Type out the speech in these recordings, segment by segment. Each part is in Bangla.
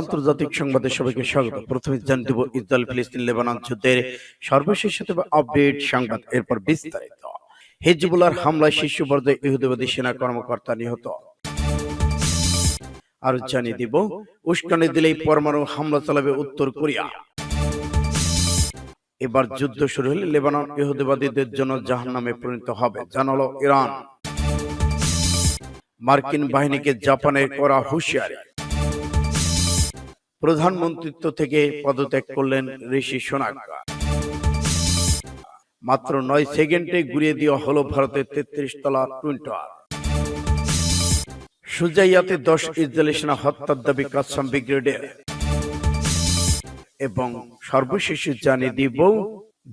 আন্তর্জাতিক সংবাদে সবাইকে স্বাগত। প্রথমে জানিয়ে দেব, ইসরায়েল ফিলিস্তিন, লেবানন যুদ্ধের সর্বশেষ আপডেট সংবাদ। এরপর বিস্তারিত। হিজবুলার হামলায় শীর্ষ পর্যায়ে ইহুদিবাদী সেনা কর্মকর্তা নিহত। আর জানিয়ে দিব, উস্কানি দিলেই পরমাণু হামলা চালাবে উত্তর কোরিয়া। এবার যুদ্ধ শুরু হলে লেবানন ইহুদিবাদীদের জন্য জাহান্নামে পরিণত হবে, জানালো ইরান। মার্কিন বাহিনীকে জাপানের করা হুঁশিয়ারি। প্রধানমন্ত্রিত্ব থেকে পদত্যাগ করলেন ঋষি সোনাকা। মাত্র নয় সেকেন্ডে ঘুরিয়ে দেওয়া হলো ভারতের তেত্রিশ তলা টুইন টাওয়ার। সুজাইয়াতে দশ ইসরায়েলি সেনা হত্যার দাবি কাসাম ব্রিগেডের এবং সর্বশেষ জানিয়ে দিব,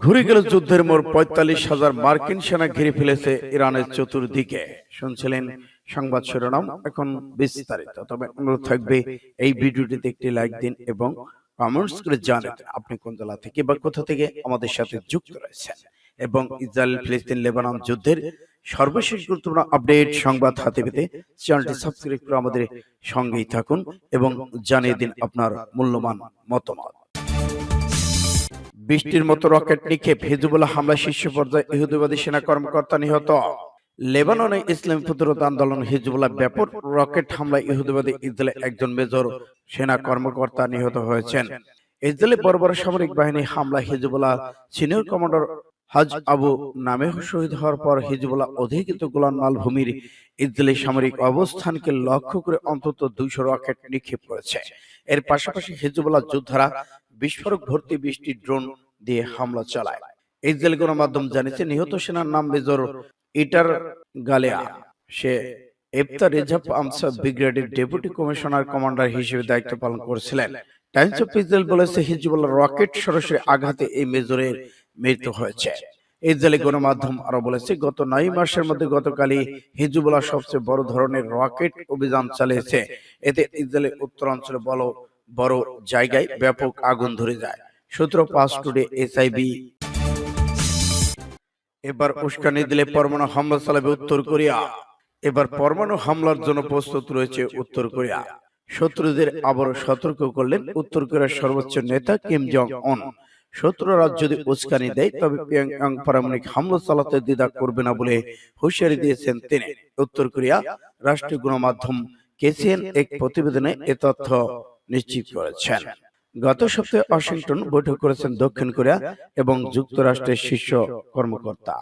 ঘুরে গেল যুদ্ধের মোড় পঁয়তাল্লিশ হাজার মার্কিন সেনা ঘিরে ফেলেছে ইরানের চতুর্দিকে। শুনছিলেন সংবাদ শিরোনাম এখন বিস্তারিত। তবে অনুরোধ থাকবে এই ভিডিওটিতে একটি লাইক দিন এবং কমেন্টস করে জানান আপনি কোন জেলা থেকে বা কোথা থেকে আমাদের সাথে যুক্ত রয়েছেন। এবং ইসরায়েল ফিলিস্তিন লেবানন যুদ্ধের সর্বশেষ গুরুত্বপূর্ণ আপডেট সংবাদ হাতে পেতে চ্যানেলটি সাবস্ক্রাইব করে আমাদের সঙ্গেই থাকুন এবং জানিয়ে দিন আপনার মূল্যবান মতামত। বৃষ্টির মতো রকেট নিক্ষেপ হিজবুল্লাহ হামলা শীর্ষ পর্যায়ে ইহুদিবাদী সেনা কর্মকর্তা নিহত। লেবাননে ইসলামী প্রতিরোধ আন্দোলন হিজবুল্লাহ ব্যাপক রকেট হামলায় ইহুদিবাদী ইসরায়েলে একজন মেজর সেনা কর্মকর্তা নিহত হয়েছেন। ইসরায়েলে বড় সামরিক বাহিনী হামলা হিজবুল্লাহ সিনিয়র কমান্ডার হাজ আবু নামে শহীদ হওয়ার পর হিজবুল্লাহ অধিকৃত গোলান মালভূমির ইসরায়েলি সামরিক অবস্থানকে লক্ষ্য করে অন্তত দুইশো রকেট নিক্ষেপ করেছে। এর পাশাপাশি হিজবুল্লাহ যোদ্ধারা বিস্ফোরক ভর্তি বৃষ্টি ড্রোন দিয়ে হামলা চালায়। ইসরায়েল গণমাধ্যম জানিয়েছে নিহত সেনার নাম মেজর ইটার গালেয়া। সে এফতা রেজাব আমসা ব্রিগেডের ডেপুটি কমিশনার কমান্ডার হিসেবে দায়িত্ব পালন করেছিলেন। টাইমস অফ ইসরায়েল বলেছে হিজবুল্লাহ রকেট সরাসরি আঘাতে এই মেজরের মৃত্যু হয়েছে। ইসরায়েলি গণমাধ্যম আরও বলেছে গত নয় মাসের মধ্যে গতকালই হিজবুল্লাহ সবচেয়ে বড় ধরনের রকেট অভিযান চালিয়েছে। এতে ইসরায়েলের উত্তরাঞ্চলে বড় বড় জায়গায় ব্যাপক আগুন ধরে যায় সূত্র পাস টুডে এসআইবি এবার উস্কানি দিলে পরমাণু হামলা চালাবে উত্তর কোরিয়া। এবার পরমাণু হামলার জন্য প্রস্তুত রয়েছে উত্তর কোরিয়া। শত্রুদের আবারও সতর্ক করলেন উত্তর কোরিয়ার সর্বোচ্চ নেতা কিম জং উন। শত্রুরা যদি উস্কানি দেয় তবে পিয়ংইয়ং পারমাণবিক হামলা চালাতে দ্বিধা করবে না বলে হুঁশিয়ারি দিয়েছেন তিনি। উত্তর কোরিয়া রাষ্ট্রীয় গণমাধ্যম কেসিএন এক প্রতিবেদনে এ তথ্য নিশ্চিত করেছেন। গত সপ্তাহে ওয়াশিংটন বৈঠক করেছেন দক্ষিণ কোরিয়া এবং যুক্তরাষ্ট্রের শীর্ষ কর্মকর্তা।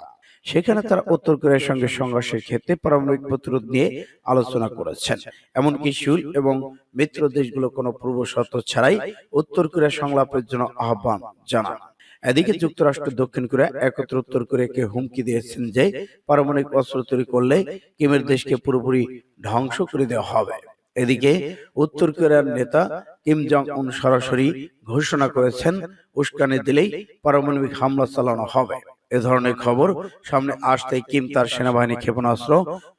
সেখানে তারা উত্তর কোরিয়ার সঙ্গে সংঘর্ষের ক্ষেত্রে পারমাণবিক প্রতিরোধ নিয়ে আলোচনা করেছেন। এমনকি শুল এবং মিত্র দেশগুলো কোনো পূর্ব শর্ত ছাড়াই উত্তর কোরিয়া সংলাপের জন্য আহ্বান জানান। এদিকে যুক্তরাষ্ট্র দক্ষিণ কোরিয়া একত্র উত্তর কোরিয়াকে হুমকি দিয়েছেন যে পারমাণবিক অস্ত্র তৈরি করলে কিমের দেশকে পুরোপুরি ধ্বংস করে দেওয়া হবে। এদিকে উত্তর কোরিয়ার নেতা কিম জং উন সরাসরি ঘোষণা করেছেন উস্কানি দিলেই পারমাণবিক হামলা চালানো হবে। এ ধরনের খবর সামনে আসতেই কিম তার সেনাবাহিনী ক্ষেপণাস্ত্র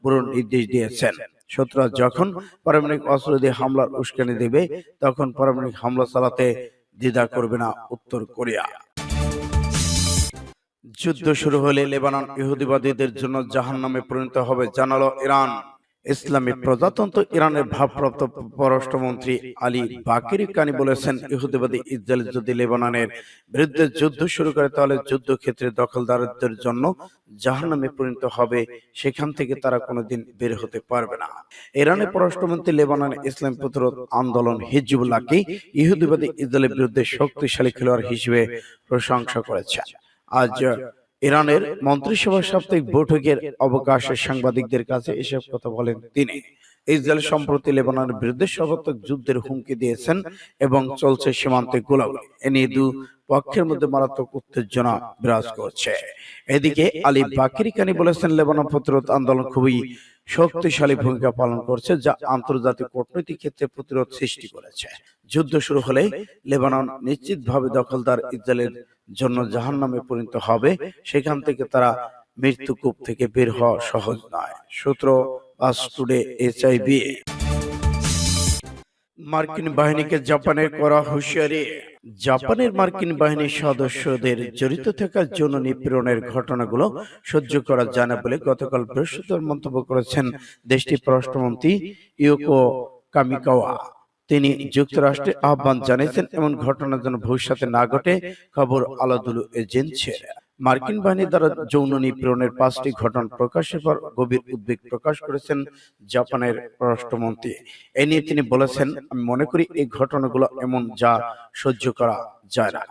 পুরো নির্দেশ দিয়েছেন। শত্রুরা যখন পারমাণবিক অস্ত্র দিয়ে হামলার উস্কানি দেবে তখন পারমাণবিক হামলা চালাতে দ্বিধা করবে না উত্তর কোরিয়া। যুদ্ধ শুরু হলে লেবানন ইহুদিবাদীদের জন্য জাহান নামে পরিণত হবে জানালো ইরান। ইসলামী প্রজাতন্ত্র ইরানের ভারপ্রাপ্ত পররাষ্ট্রমন্ত্রী আলী বাকিরি কানি বলেছেন, ইহুদিবাদী ইসরায়েল যদি লেবাননের বিরুদ্ধে যুদ্ধ শুরু করে, তাহলে যুদ্ধক্ষেত্রে দখলদারদের জন্য জাহান্নামে পরিণত হবে। সেখান থেকে তারা কোনোদিন বের হতে পারবে না। ইরানের পররাষ্ট্রমন্ত্রী লেবাননের ইসলাম প্রতিরোধ আন্দোলন হিজবুল্লাহকে ইহুদিবাদী ইসরায়েলের বিরুদ্ধে শক্তিশালী খেলোয়াড় হিসেবে প্রশংসা করেছেন আজ ইরানের মন্ত্রিসভার সাপ্তাহিক বৈঠকের অবকাশে সাংবাদিকদের কাছে এসব কথা বলেন তিনি। ইসরায়েল সম্প্রতি লেবাননের বিরুদ্ধে সর্বাত্মক যুদ্ধের হুমকি দিয়েছেন এবং চলছে সীমান্তে গোলাগুলি। এ নিয়ে দু পক্ষের মধ্যে মারাত্মক উত্তেজনা বিরাজ করছে। এদিকে আলী বাকিরি কানি বলেছেন, লেবানন প্রতিরোধ আন্দোলন খুবই শক্তিশালী ভূমিকা পালন করছে, যা আন্তর্জাতিক কূটনৈতিক ক্ষেত্রে প্রতিরোধ সৃষ্টি করেছে। যুদ্ধ শুরু হলে লেবানন নিশ্চিতভাবে দখলদার ইসরায়েলের জন্য জাহান্নামে পরিণত হবে সেখান থেকে তারা মৃত্যুকূপ থেকে বের হওয়া সহজ নয়। সূত্র আজ টুডে এইচআইবি মার্কিন বাহিনীকে জাপানের করা হুঁশিয়ারি। জাপানের মার্কিন বাহিনীর সদস্যদের জড়িত থাকার জন্য নিপীড়নের ঘটনাগুলো সহ্য করা যায় না বলে গতকাল বৃহস্পতিবার মন্তব্য করেছেন দেশটির পররাষ্ট্রমন্ত্রী ইউকো কামিকাওয়া। তিনি যুক্তরাষ্ট্রে আহ্বান জানিয়েছেন, এমন ঘটনা যেন ভবিষ্যতে না ঘটে খবর আলাদুল এজেন্সির মার্কিন বাহিনী দ্বারা যৌন নিপীড়নের পাঁচটি ঘটনা প্রকাশের পর গভীর উদ্বেগ প্রকাশ করেছেন জাপানের পররাষ্ট্রমন্ত্রী। এ নিয়ে তিনি বলেছেন, আমি মনে করি এই ঘটনাগুলো এমন যা সহ্য করা যায় না।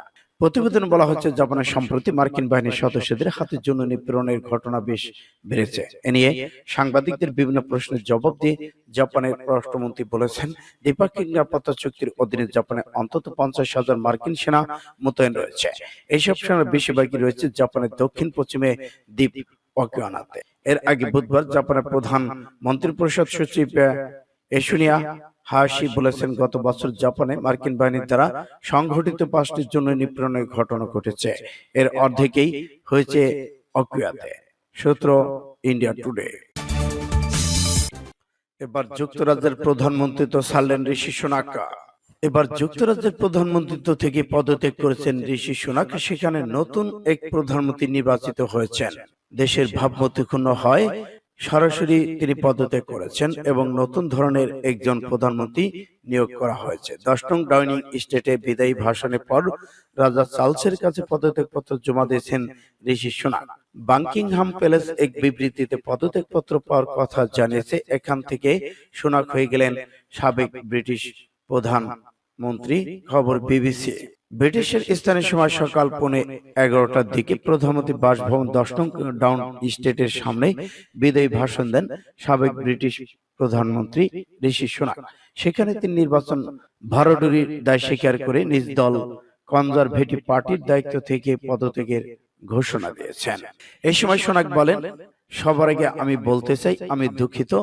প্রতিবেদনে বলা হচ্ছে জাপানের সম্প্রতি মার্কিন বাহিনীর সদস্যদের হাতে যৌন নিপীড়নের ঘটনা বেশ বেড়েছে। এ নিয়ে সাংবাদিকদের বিভিন্ন প্রশ্নের জবাব দিয়ে জাপানের পররাষ্ট্রমন্ত্রী বলেছেন দ্বিপাক্ষিক নিরাপত্তা চুক্তির অধীনে জাপানে অন্তত পঞ্চাশ হাজার মার্কিন সেনা মোতায়েন রয়েছে। এইসব সেনার বেশিরভাগই রয়েছে জাপানের দক্ষিণ পশ্চিমে দ্বীপ অকিয়ানাতে এর আগে বুধবার জাপানের প্রধান মন্ত্রী পরিষদ সচিব এশুনিয়া হাসি বলেছেন গত বছর জাপানে মার্কিন বাহিনীর দ্বারা সংঘটিত পাঁচটির জন্য নিপীড়নের ঘটনা ঘটেছে। এর অর্ধেকই হয়েছে অকুয়াতে সূত্র ইন্ডিয়া টুডে। এবার যুক্তরাজ্যের প্রধানমন্ত্রী তো ছাড়লেন ঋষি সোনাকা। এবার যুক্তরাজ্যের প্রধানমন্ত্রিত্ব থেকে পদত্যাগ করেছেন ঋষি সোনাক। সেখানে নতুন এক প্রধানমন্ত্রী নির্বাচিত হয়েছেন। দেশের ভাবমূর্তি ক্ষুণ্ণ হয় সরাসরি তিনি পদত্যাগ করেছেন এবং নতুন ধরনের একজন প্রধানমন্ত্রী নিয়োগ করা হয়েছে। দশ নং ডাউনিং স্টেটে বিদায়ী ভাষণের পর রাজা চার্লসের কাছে পদত্যাগ পত্র জমা দিয়েছেন ঋষি সোনাক বাংকিংহাম প্যালেস এক বিবৃতিতে পদত্যাগ পত্র পাওয়ার কথা জানিয়েছে। এখান থেকে সোনাক হয়ে গেলেন সাবেক ব্রিটিশ প্রধান মন্ত্রী খবর বিবিসি। ব্রিটিশের স্থানীয় সময় সকাল পৌনে এগারোটার দিকে প্রধানমন্ত্রী বাসভবন দশ নং ডাউন স্টেটের সামনে বিদায়ী ভাষণ দেন সাবেক ব্রিটিশ প্রধানমন্ত্রী ঋষি সোনাক। সেখানে তিনি নির্বাচন ভারডুরির দায় স্বীকার করে নিজ দল কনজারভেটিভ পার্টির দায়িত্ব থেকে পদত্যাগের ঘোষণা দিয়েছেন। এই সময় সোনাক বলেন সবার আগে আমি বলতে চাই, আমি দুঃখিত।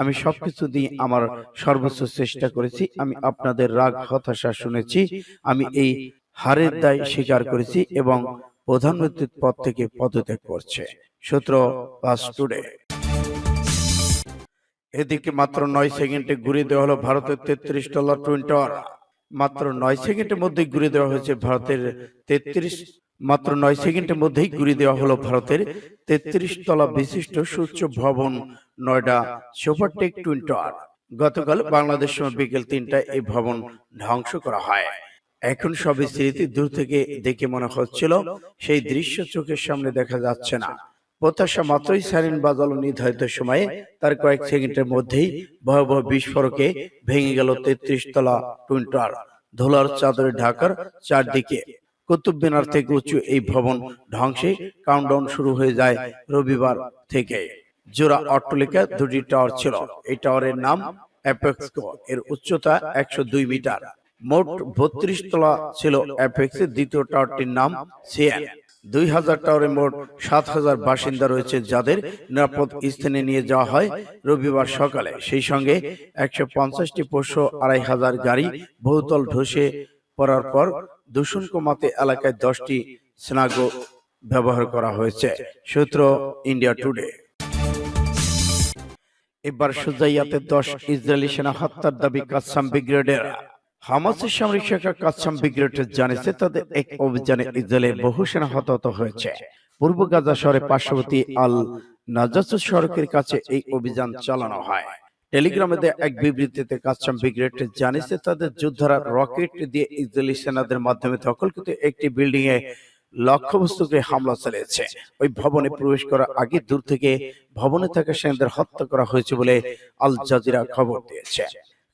আমি সবকিছু দিয়ে আমার সর্বোচ্চ চেষ্টা করেছি। আমি আপনাদের রাগ, হতাশা শুনেছি। আমি এই হারের দায় স্বীকার করেছি এবং প্রধানমন্ত্রীর পদ থেকে পদত্যাগ করছে। সূত্র পাস টুডে। এদিকে মাত্র নয় সেকেন্ডে ঘুরিয়ে দেওয়া হলো ভারতের তেত্রিশ ডলার টুইন মাত্র নয় সেকেন্ডের মধ্যে ঘুরিয়ে দেওয়া হয়েছে ভারতের তেত্রিশ মাত্র নয় সেকেন্ডের মধ্যেই ঘুরিয়ে দেওয়া হলো ভারতের তেত্রিশ তলা বিশিষ্ট সূর্য ভবন নয়ডা সুপারটেক টুইন টাওয়ার। গতকাল বাংলাদেশ সময় বিকেল তিনটায় এই ভবন ধ্বংস করা হয়। এখন সবই স্মৃতি দূর থেকে দেখে মনে হচ্ছিল সেই দৃশ্য চোখের সামনে দেখা যাচ্ছে না। প্রত্যাশা মাত্রই সাইরেন বাজালো নির্ধারিত সময়ে তার কয়েক সেকেন্ডের মধ্যেই ভয়াবহ বিস্ফোরকে ভেঙে গেল তেত্রিশ তলা টুইন টাওয়ার। ধুলার চাদরে ঢাকার চারদিকে কুতুব মিনার থেকে উঁচু এই ভবন ধ্বংসে কাউন্টডাউন শুরু হয়ে যায় রবিবার থেকে। জোড়া অট্টলিকা দুটি টাওয়ার ছিল। এই টাওয়ারের নাম অ্যাপেক্সকো এর উচ্চতা একশো দুই মিটার। মোট বত্রিশ তলা ছিল অ্যাপেক্সের দ্বিতীয় টাওয়ারটির নাম সিএন দুই হাজার টাওয়ারে মোট সাত হাজার বাসিন্দা রয়েছে যাদের নিরাপদ স্থানে নিয়ে যাওয়া হয় রবিবার সকালে। সেই সঙ্গে একশো পঞ্চাশটি পোষ্য আড়াই হাজার গাড়ি বহুতল ধসে পড়ার পর দূষণ কমাতে এলাকায় দশটি স্নাগো ব্যবহার করা হয়েছে। সূত্র ইন্ডিয়া টুডে। এবার সুজাইয়াতে দশ ইসরায়েলি সেনা হত্যার দাবি কাসাম ব্রিগেডের হামাসের সামরিক শাখা কাসাম ব্রিগেড জানিয়েছে, তাদের এক অভিযানে ইসরায়েলে বহু সেনা হতাহত হয়েছে। পূর্ব গাজা শহরে পার্শ্ববর্তী আল নাজাস সড়কের কাছে এই অভিযান চালানো হয়। টেলিগ্রামে এক বিবৃতিতে কাসাম ব্রিগেড জানিয়েছে তাদের যোদ্ধারা রকেট দিয়ে ইসরায়েলি সেনাদের মাধ্যমে দখলকৃত একটি বিল্ডিং এ লক্ষ্যবস্তুকে হামলা চালিয়েছে। ওই ভবনে প্রবেশ করার আগে দূর থেকে ভবনে থাকা সেনাদের হত্যা করা হয়েছে বলে আল জাজিরা খবর দিয়েছে।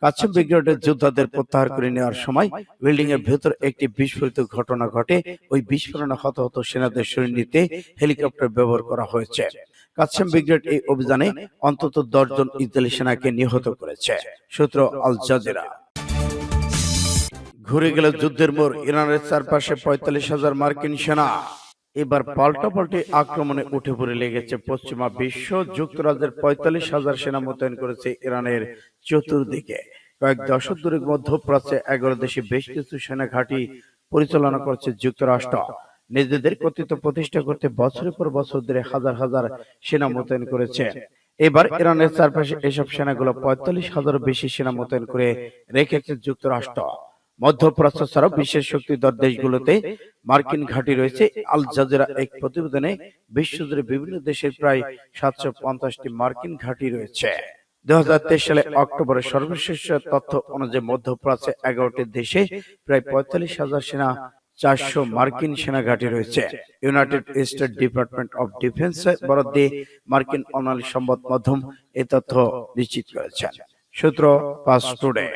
কাছেম ব্রিগেডের যোদ্ধাদের প্রত্যাহার করে নেওয়ার সময় বিল্ডিং এর ভেতর একটি বিস্ফোরিত ঘটনা ঘটে। ওই বিস্ফোরণে হতাহত সেনাদের শরীর নিতে হেলিকপ্টার ব্যবহার করা হয়েছে। কাছেম ব্রিগেড এই অভিযানে অন্তত দশজন ইসরায়েলি সেনাকে নিহত করেছে। সূত্র আল জাজিরা। ঘুরে গেল যুদ্ধের মোড় ইরানের চারপাশে পঁয়তাল্লিশ হাজার মার্কিন সেনা। এবার পাল্টাপাল্টি আক্রমণে উঠে পড়ে লেগেছে পশ্চিমা বিশ্ব। যুক্তরাজ্যের পঁয়তাল্লিশ হাজার সেনা মোতায়েন করেছে ইরানের চতুর্দিকে। কয়েক দশক দূরে মধ্যপ্রাচ্যে এগারো দেশে বেশ কিছু সেনা ঘাঁটি পরিচালনা করছে যুক্তরাষ্ট্র। নিজেদের কর্তৃত্ব প্রতিষ্ঠা করতে বছরের পর বছর ধরে হাজার হাজার সেনা মোতায়েন করেছে। এবার ইরানের চারপাশে এসব সেনাগুলো পঁয়তাল্লিশ হাজারও বেশি সেনা মোতায়েন করে রেখেছে যুক্তরাষ্ট্র। মধ্যপ্রাচ্য ছাড়াও বিশ্বের শক্তিধর দেশগুলোতে মার্কিন ঘাঁটি রয়েছে আল জাজিরা এক প্রতিবেদনে বিশ্বজুড়ে বিভিন্ন দেশের প্রায় সাতশো পঞ্চাশটি মার্কিন ঘাঁটি রয়েছে। দু হাজার তেইশ সালে অক্টোবরের সর্বশেষ তথ্য অনুযায়ী মধ্যপ্রাচ্যে এগারোটি দেশে প্রায় পঁয়তাল্লিশ হাজার সেনা চারশো মার্কিন সেনা ঘাঁটি রয়েছে। United state department of defence বরাদ্দে মার্কিন অনাল সংবাদ মাধ্যম এ তথ্য নিশ্চিত করেছেন। সূত্র পাস টুডে।